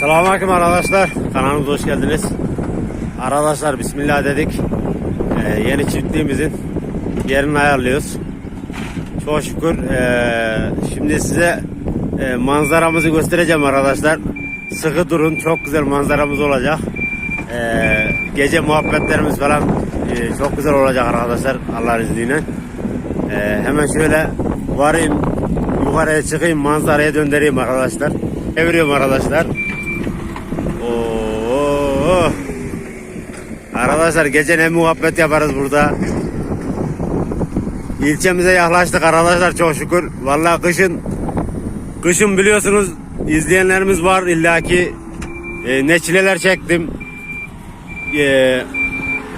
Selamünaleyküm arkadaşlar. Kanalımıza hoş geldiniz. Arkadaşlar Bismillah dedik. Ee, yeni çiftliğimizin yerini ayarlıyoruz. Çok şükür. ee, şimdi size ee, manzaramızı göstereceğim arkadaşlar. Sıkı durun. Çok güzel manzaramız olacak. Ee, gece muhabbetlerimiz falan ee, çok güzel olacak arkadaşlar. Allah'ın izniyle. Ee, hemen şöyle varayım. Yukarıya çıkayım. Manzaraya döndüreyim arkadaşlar. Eviriyorum arkadaşlar. Oo. Arkadaşlar gece ne muhabbet yaparız burada. İlçemize yaklaştık arkadaşlar çok şükür. Vallahi kışın kışın biliyorsunuz izleyenlerimiz var illaki e, ne çileler çektim. E,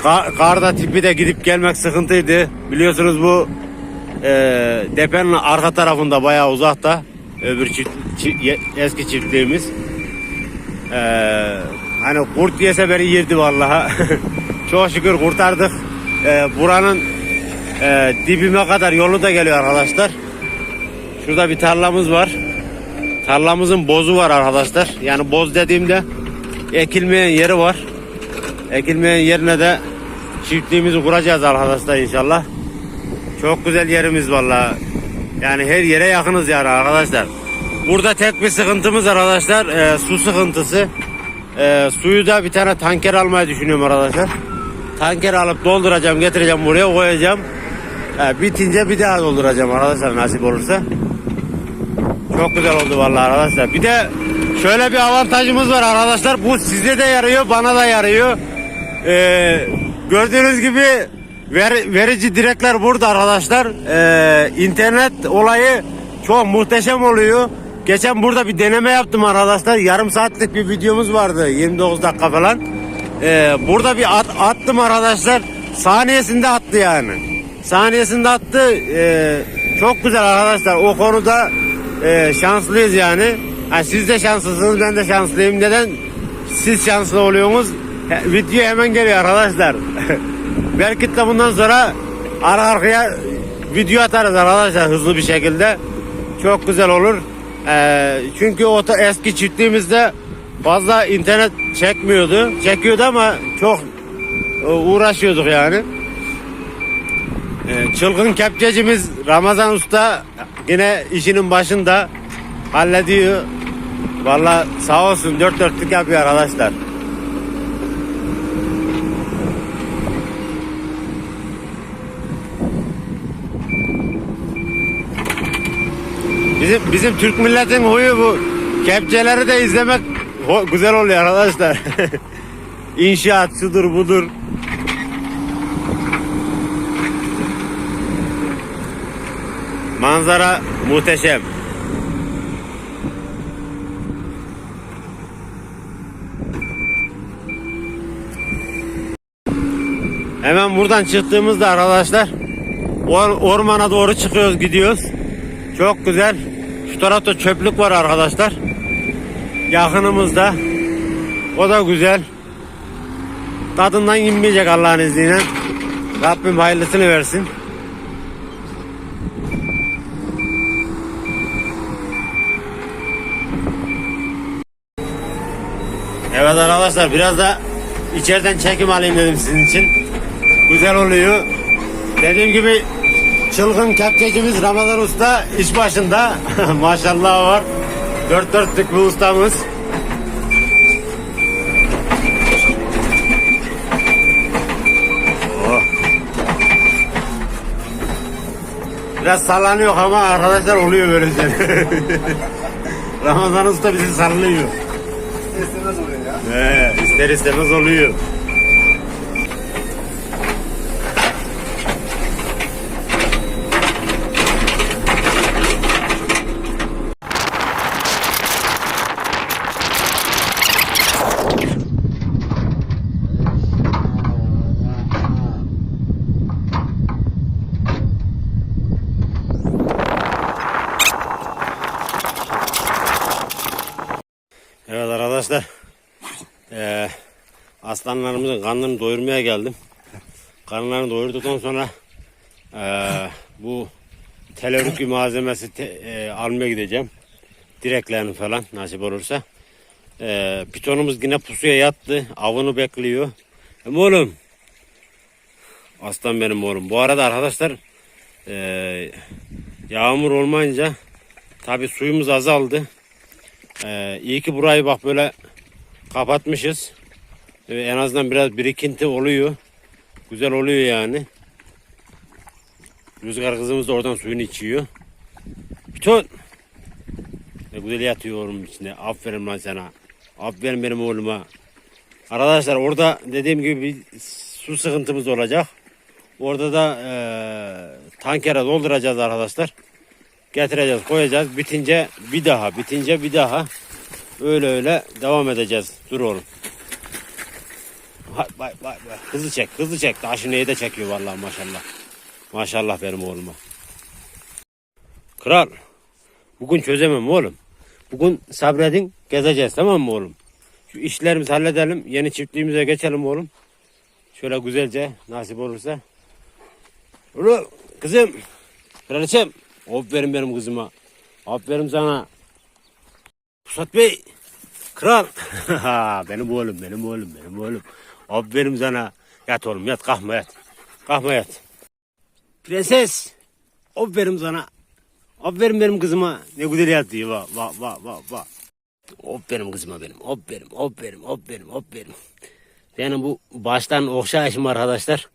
kar, karda tipi de gidip gelmek sıkıntıydı. Biliyorsunuz bu e, depenin arka tarafında bayağı uzakta. Öbür çift, çift- eski çiftliğimiz. Ee, hani kurt yese beni yerdi vallahi. Çok şükür kurtardık. Ee, buranın e, dibime kadar yolu da geliyor arkadaşlar. Şurada bir tarlamız var. Tarlamızın bozu var arkadaşlar. Yani boz dediğimde ekilmeyen yeri var. Ekilmeyen yerine de çiftliğimizi kuracağız arkadaşlar inşallah. Çok güzel yerimiz vallahi. Yani her yere yakınız yani arkadaşlar. Burada tek bir sıkıntımız arkadaşlar. e, su sıkıntısı. E, suyu da bir tane tanker almayı düşünüyorum arkadaşlar. Tanker alıp dolduracağım, getireceğim buraya koyacağım. E, bitince bir daha dolduracağım arkadaşlar nasip olursa. Çok güzel oldu vallahi arkadaşlar. Bir de şöyle bir avantajımız var arkadaşlar. Bu size de yarıyor, bana da yarıyor. E, gördüğünüz gibi ver- verici direkler burada arkadaşlar. E, internet olayı çok muhteşem oluyor. Geçen burada bir deneme yaptım arkadaşlar. Yarım saatlik bir videomuz vardı. 29 dakika falan. E, burada bir at, attım arkadaşlar. Saniyesinde attı yani. Saniyesinde attı. E, çok güzel arkadaşlar. O konuda e, şanslıyız yani. Ha, siz de şanslısınız ben de şanslıyım. Neden siz şanslı oluyorsunuz? Video hemen geliyor arkadaşlar. Belki de bundan sonra ara arkaya video atarız arkadaşlar hızlı bir şekilde. Çok güzel olur. Ee, çünkü o eski çiftliğimizde fazla internet çekmiyordu. Çekiyordu ama çok e, uğraşıyorduk yani. Ee, çılgın kepçecimiz Ramazan Usta yine işinin başında hallediyor. Valla sağ olsun dört dörtlük yapıyor arkadaşlar. Bizim bizim Türk milletin huyu bu. Kepçeleri de izlemek güzel oluyor arkadaşlar. İnşaat budur. Manzara muhteşem. Hemen buradan çıktığımızda arkadaşlar or- ormana doğru çıkıyoruz gidiyoruz. Çok güzel. Şu tarafta çöplük var arkadaşlar. Yakınımızda. O da güzel. Tadından inmeyecek Allah'ın izniyle. Rabbim hayırlısını versin. Evet arkadaşlar biraz da içeriden çekim alayım dedim sizin için. Güzel oluyor. Dediğim gibi çılgın kepçecimiz Ramazan Usta iş başında. Maşallah var. Dört dörtlük bir ustamız. Oh. Biraz sallanıyor ama arkadaşlar oluyor böyle şeyler. Ramazan Usta bizi sallıyor. İstemez oluyor ya. He, ister istemez oluyor. Evet arkadaşlar. Ee, aslanlarımızın karnını doyurmaya geldim. Karnlarını doyurduktan sonra ee, bu telörükü malzemesi te- ee, almaya gideceğim. Direklerini falan nasip olursa. Ee, pitonumuz yine pusuya yattı. Avını bekliyor. Hem oğlum. Aslan benim oğlum. Bu arada arkadaşlar ee, yağmur olmayınca tabi suyumuz azaldı. Ee, iyi ki burayı bak böyle kapatmışız. Ee, en azından biraz birikinti oluyor. Güzel oluyor yani. Rüzgar kızımız da oradan suyunu içiyor. Piton. Ne güzel yatıyor oğlum içinde. Aferin lan sana. Aferin benim oğluma. Arkadaşlar orada dediğim gibi bir su sıkıntımız olacak. Orada da eee tankere dolduracağız arkadaşlar. Getireceğiz, koyacağız. Bitince bir daha, bitince bir daha. Öyle öyle devam edeceğiz. Dur oğlum. Hay, vay, vay, vay. Hızlı çek, hızlı çek. Taşı neyi de çekiyor vallahi maşallah. Maşallah benim oğluma. Kral. Bugün çözemem oğlum. Bugün sabredin gezeceğiz tamam mı oğlum? Şu işlerimizi halledelim. Yeni çiftliğimize geçelim oğlum. Şöyle güzelce nasip olursa. Oğlum kızım. Kraliçem. Aferin benim kızıma. Aferin sana. Pusat Bey. Kral. benim oğlum benim oğlum benim oğlum. Aferin sana. Yat oğlum yat kalkma yat. Kalkma yat. Prenses. Aferin sana. Aferin benim kızıma. Ne güzel yatıyor. Va va va va va. Aferin kızıma benim. Aferin aferin aferin aferin. Benim bu baştan okşa işim arkadaşlar.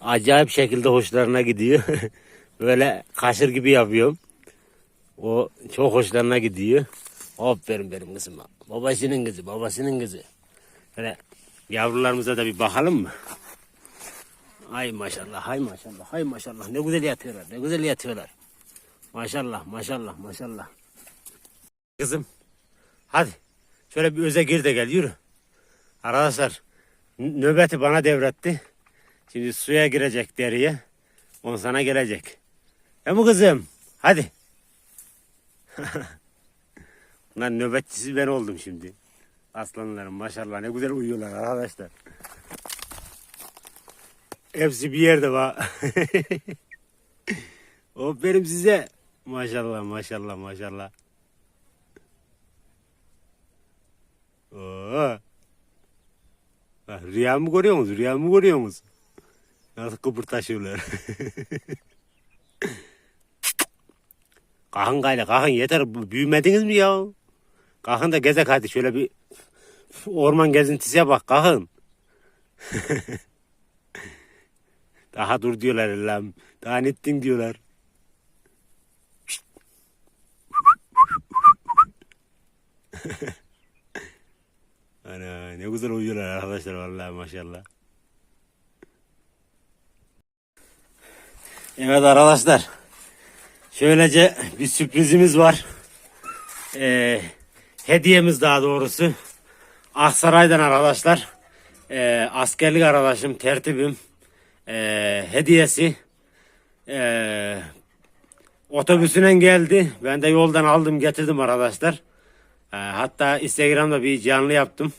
Acayip şekilde hoşlarına gidiyor. Böyle kaşır gibi yapıyorum. O çok hoşlarına gidiyor. Aferin benim kızıma. Babasının kızı, babasının kızı. Böyle yavrularımıza da bir bakalım mı? Ay maşallah, hay maşallah, hay maşallah. Ne güzel yatıyorlar, ne güzel yatıyorlar. Maşallah, maşallah, maşallah. Kızım, hadi. Şöyle bir öze gir de gel, yürü. Arkadaşlar, nöbeti bana devretti. Şimdi suya girecek deriye. On sana gelecek. Ya mı kızım? Hadi. Lan nöbetçisi ben oldum şimdi. Aslanlarım maşallah ne güzel uyuyorlar arkadaşlar. Hepsi bir yerde var. Aferin size. Maşallah maşallah maşallah. Oo. Bak, rüya mı görüyor musunuz? Rüya mı görüyor musunuz? Nasıl kıpırtaşıyorlar. kalkın gayrı kalkın yeter. Büyümediniz mi ya? Kalkın da gezek hadi şöyle bir orman gezintisiye bak kalkın. Daha dur diyorlar Allah'ım. Daha ne ettin diyorlar. Ana ne güzel uyuyorlar arkadaşlar vallahi maşallah. Evet arkadaşlar. Şöylece bir sürprizimiz var. Ee, hediyemiz daha doğrusu. Aksaray'dan arkadaşlar. Ee, askerlik arkadaşım, tertibim. Ee, hediyesi. Ee, otobüsüne geldi. Ben de yoldan aldım getirdim arkadaşlar. Ee, hatta Instagram'da bir canlı yaptım.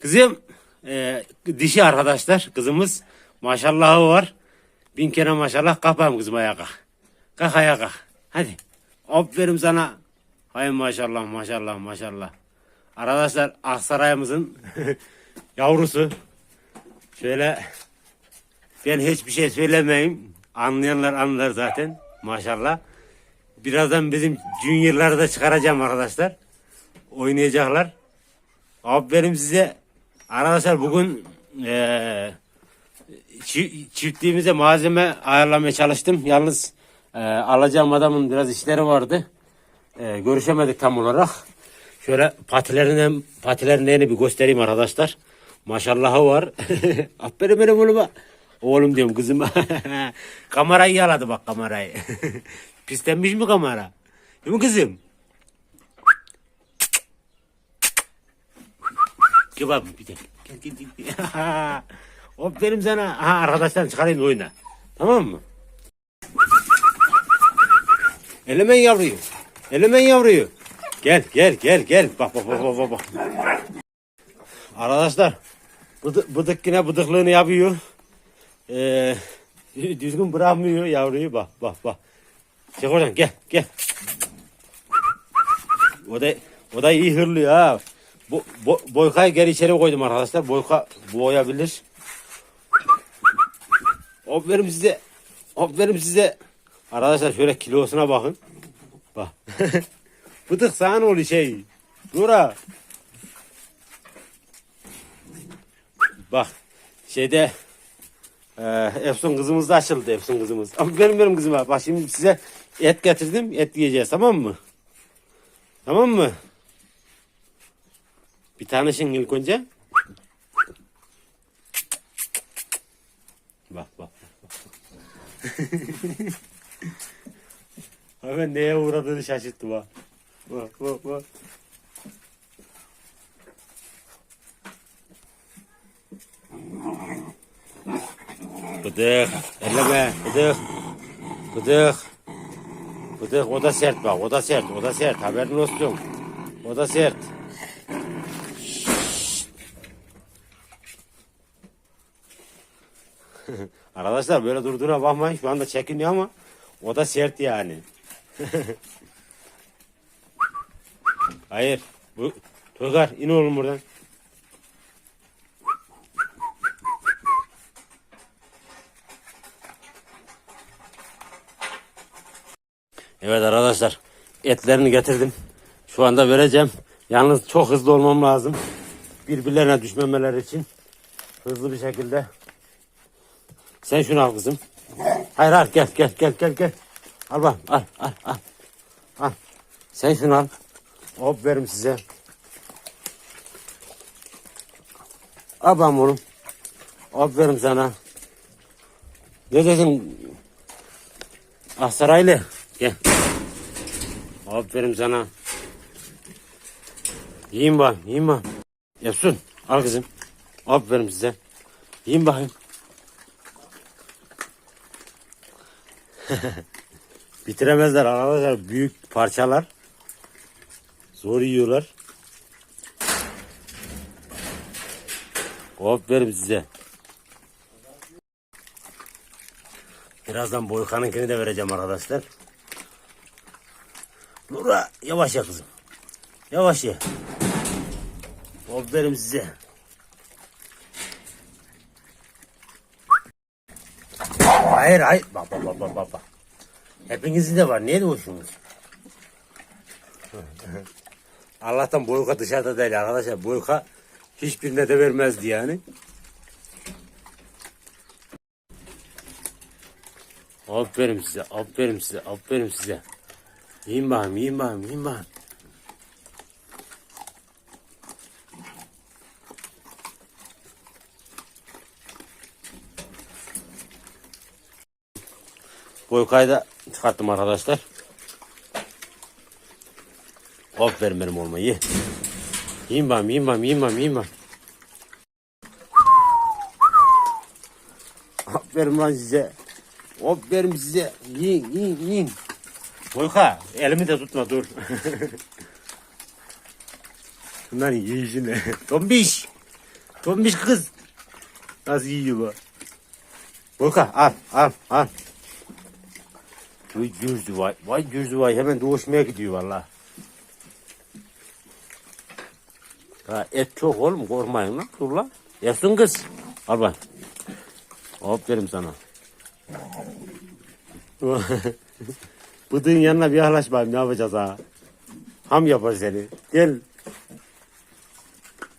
Kızım e, dişi arkadaşlar kızımız maşallahı var. Bin kere maşallah kapağım kızım ayağa kalk. Ayağa. Hadi. Aferin sana. Hay maşallah maşallah maşallah. Arkadaşlar Aksaray'ımızın yavrusu. Şöyle ben hiçbir şey söylemeyeyim. Anlayanlar anlar zaten. Maşallah. Birazdan bizim juniorları da çıkaracağım arkadaşlar. Oynayacaklar. Aferin size. Arkadaşlar bugün çi- çiftliğimize malzeme ayarlamaya çalıştım. Yalnız eee, alacağım adamın biraz işleri vardı. Eee, görüşemedik tam olarak. Şöyle patilerini, patilerini bir göstereyim arkadaşlar. Maşallahı var. Aferin benim oğluma. Oğlum diyorum kızıma. kamerayı yaladı bak kamerayı. Pislenmiş mi kamera? Değil mi kızım? Abi bir de. Gel gel gel. Hop benim sana. Aha arkadaşlar çıkarayım oyuna. Tamam mı? Elemen yavruyu. Elemen yavruyu. Gel gel gel gel. Bak bak bak bak bak. Arkadaşlar bıdık, bıdık yine bıdıklığını yapıyor. Ee, düzgün bırakmıyor yavruyu bak bak bak. Çık oradan gel gel. O da o da iyi hırlıyor ha. Bu, bo, boykayı geri içeri koydum arkadaşlar. Boyka boğabilir. Hop verim size. Hop verim size. Arkadaşlar şöyle kilosuna bakın. Bak. Sana ne oluyor şey. Dura. Bak şeyde e, Efsun kızımız da açıldı Efsun kızımız. Ama benim benim kızıma. Bak şimdi size et getirdim. Et yiyeceğiz tamam mı? Tamam mı? Bir tanışın ilk önce. Bak bak. bak. Hemen neye uğradığını şaşırttı bak. Bak bak bak. Bıdık. Elleme. Bıdık. Bıdık. Bıdık o da sert bak. O da sert. O da sert. Haberin olsun. O da sert. Arkadaşlar böyle durduğuna bakmayın. Şu anda çekiniyor ama o da sert yani. Hayır. Bu Toygar in oğlum buradan. Evet arkadaşlar etlerini getirdim. Şu anda vereceğim. Yalnız çok hızlı olmam lazım. Birbirlerine düşmemeleri için. Hızlı bir şekilde. Sen şunu al kızım. Hayır hayır gel gel gel gel gel. Al bak al al al. Al. Sen şunu al. Hop verim size. Al ben oğlum. Hop verim sana. Ne dedin? Ah. Gel. Aferin sana. Yiyin bak, yiyin bak. Yapsın. Al kızım. Aferin size. Yiyin bakayım. Bitiremezler arkadaşlar. Büyük parçalar. Zor yiyorlar. Aferin size. Birazdan Boykan'ınkini de vereceğim arkadaşlar. Nura yavaş ya kızım. Yavaş ya. Aferin size. Hayır hayır. Bak bak bak bak bak. Hepinizin de var. Niye hoşunuz? Allah'tan boyka dışarıda değil arkadaşlar. Boyka hiçbirine de vermezdi yani. Aferin size, aferin size, aferin size. Yiyin bakayım, yiyin bakayım, yiyin bakayım. Boykayı da çıkarttım arkadaşlar. Aferin benim olma ye. Yiyin bakayım, yiyin bakayım, yiyin bakayım, yiyin bakayım. Aferin lan size. Aferin size. Yiyin, yiyin, yiyin. Boyka elimi de tutma dur. Bunların yiyişine. Tombiş. Tombiş kız. Nasıl yiyor bu? Boyka al al al. Vay gürzü vay. Vay gürzü vay. Hemen doğuşmaya gidiyor valla. Ha, et çok oğlum korkmayın lan. Dur lan. Yapsın kız. Al bak. Aferin sana. Bıdığın yanına bir yaklaş bakayım ne yapacağız ha. Ham yapar seni. Gel.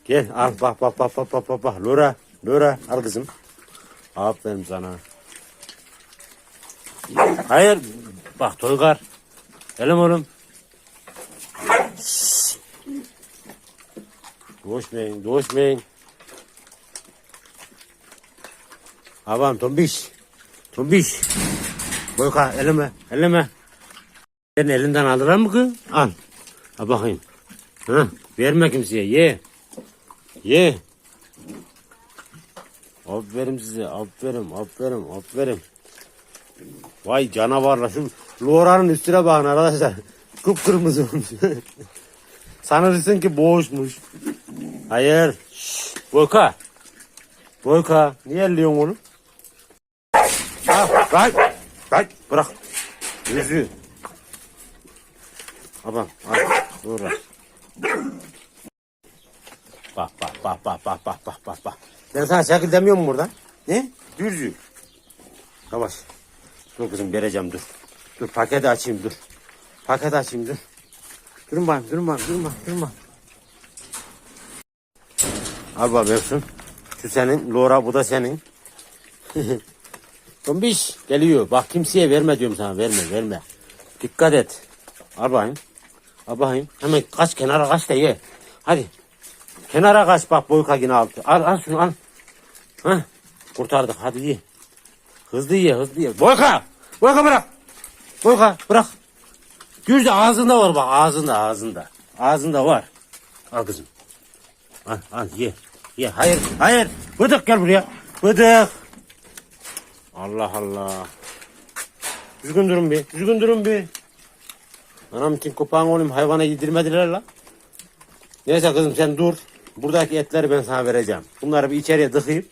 Gel al bak bak bak bak bak bak bak. Lora. Lora al kızım. Aferin sana. Hayır. Bak Toygar. Gelin oğlum. Doğuşmayın, doğuşmayın. Avam tombiş. Tombiş. Boyka elime, elime. Sen elinden alır mı kız? Al. Al bakayım. Ha, verme kimseye, ye. Ye. Aferin size, aferin, aferin, aferin. Vay canavarla şu loranın üstüne bakın arkadaşlar. Kıpkırmızı olmuş. Sanırsın ki boğuşmuş. Hayır. Şşş. Boyka. Boyka. Niye elliyorsun onu? Ah, bırak. Bırak. Bırak. Yüzü. Abam. Al. Dur. Bak bak bak bak bak bak bak bak. Ben sana şekil demiyor burada? Ne? Dürzü. Yavaş. Dur kızım vereceğim dur. Dur paketi açayım dur. Paketi açayım dur. Durun bakayım durun bakayım durun bakayım durun bakayım. Al bak Efsun. Şu senin. Laura bu da senin. Tombiş geliyor. Bak kimseye verme diyorum sana. Verme verme. Dikkat et. Al bakayım. Al bakayım. Hemen kaç kenara kaç da ye. Hadi. Kenara kaç bak boyka yine altı. Al al şunu al. Hah. Kurtardık hadi ye. Hızlı ye hızlı ye. Boyka. Boyka bırak. Boyka bırak. Gürce ağzında var bak ağzında ağzında. Ağzında var. Al kızım. Al al ye. Ye hayır hayır. Bıdık gel buraya. Bıdık. Allah Allah. Düzgün durun bir. Düzgün durun bir. Anam için kopağın oğlum hayvana yedirmediler la. Neyse kızım sen dur. Buradaki etleri ben sana vereceğim. Bunları bir içeriye dıkayım.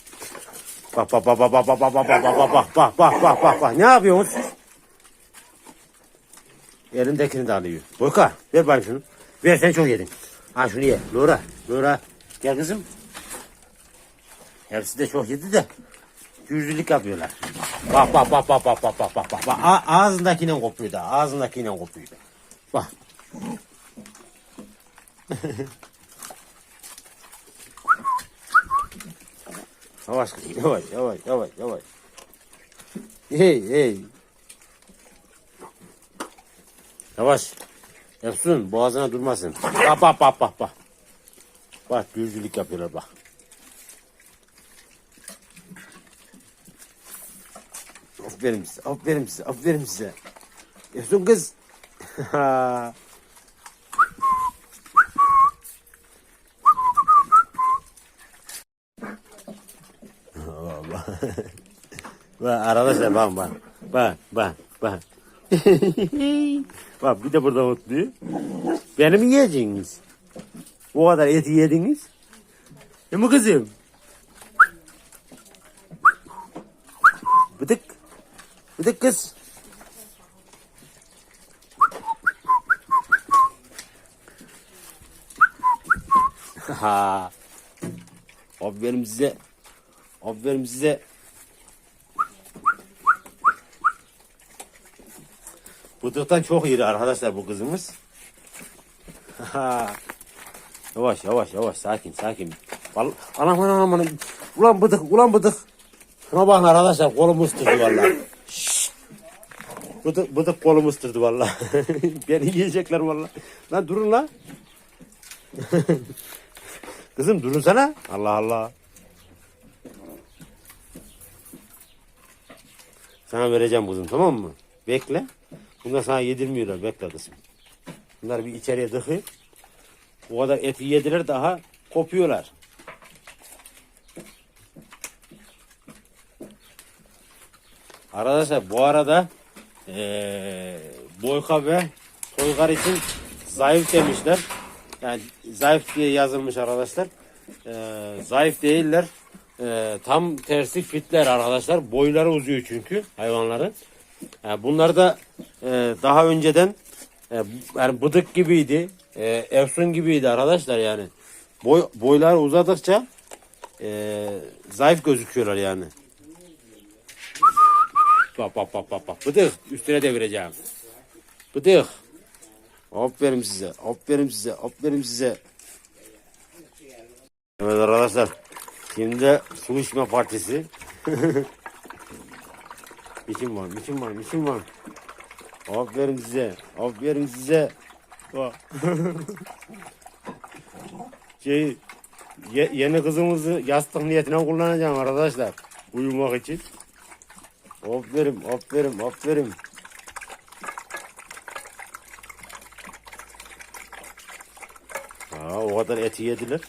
Bak bak bak bak bak bak bak bak bak bak bak bak bak bak bak bak ne yapıyorsunuz siz? Elindekini de alıyor. Boyka ver bana şunu. Ver sen çok yedin. Ha şunu ye. Laura. Laura. Gel kızım. Hepsi de çok yedi de. Yüzlülük yapıyorlar. Bak bak bak bak bak bak bak bak bak. bak. Ağzındakiyle kopuyor da. Ağzındakiyle kopuyor da. Bak. Yavaş kızım, yavaş yavaş yavaş yavaş. Hey hey. Yavaş. Efsun boğazına durmasın. Bak bak bak bak bak. Bak yüzlülük yapıyorlar bak. Aferin size, aferin size, aferin size. Efsun kız. Allah. Bak arkadaşlar bak bak. Bak bak bak. bak bir de burada mutluyor. Beni mi yiyeceksiniz? O kadar eti yediniz. E mi kızım? Bıdık. Bıdık kız. Ha. Aferin size. Aferin size. Bıdıktan çok iri arkadaşlar bu kızımız. Yavaş yavaş yavaş sakin sakin. Bal anam anam anam. Ulan bıdık ulan bıdık. Şuna bakın arkadaşlar kolumu ısırdı valla. Bıdık, bıdık kolumu ısırdı valla. Beni yiyecekler valla. Lan durun lan. Kızım durun sana. Allah Allah. Sana vereceğim kızım tamam mı? Bekle. Bunlar sana yedirmiyorlar. Bekle kızım. Bunlar bir içeriye dıkı. O kadar eti yediler daha kopuyorlar. Arkadaşlar bu arada eee Boyka ve Toygar için zayıf demişler. Yani zayıf diye yazılmış arkadaşlar. Eee zayıf değiller. Eee, tam tersi fitler arkadaşlar. Boyları uzuyor çünkü hayvanların. Yani bunlar da eee, daha önceden eee, yani bıdık gibiydi. Eee efsun gibiydi arkadaşlar yani. Boy, boyları uzadıkça eee, zayıf gözüküyorlar yani. Bak bak bak bak bak. Bıdık. Üstüne devireceğim. Bıdık. Aferin size. Aferin size. Aferin size. Evet arkadaşlar. Şimdi su içme partisi. Biçim var, biçim var, biçim var. Aferin size. Aferin size. Bak. şey, ye- yeni kızımızı yastık niyetine kullanacağım arkadaşlar. Uyumak için. Aferin, aferin, aferin. Ha, o kadar eti yediler.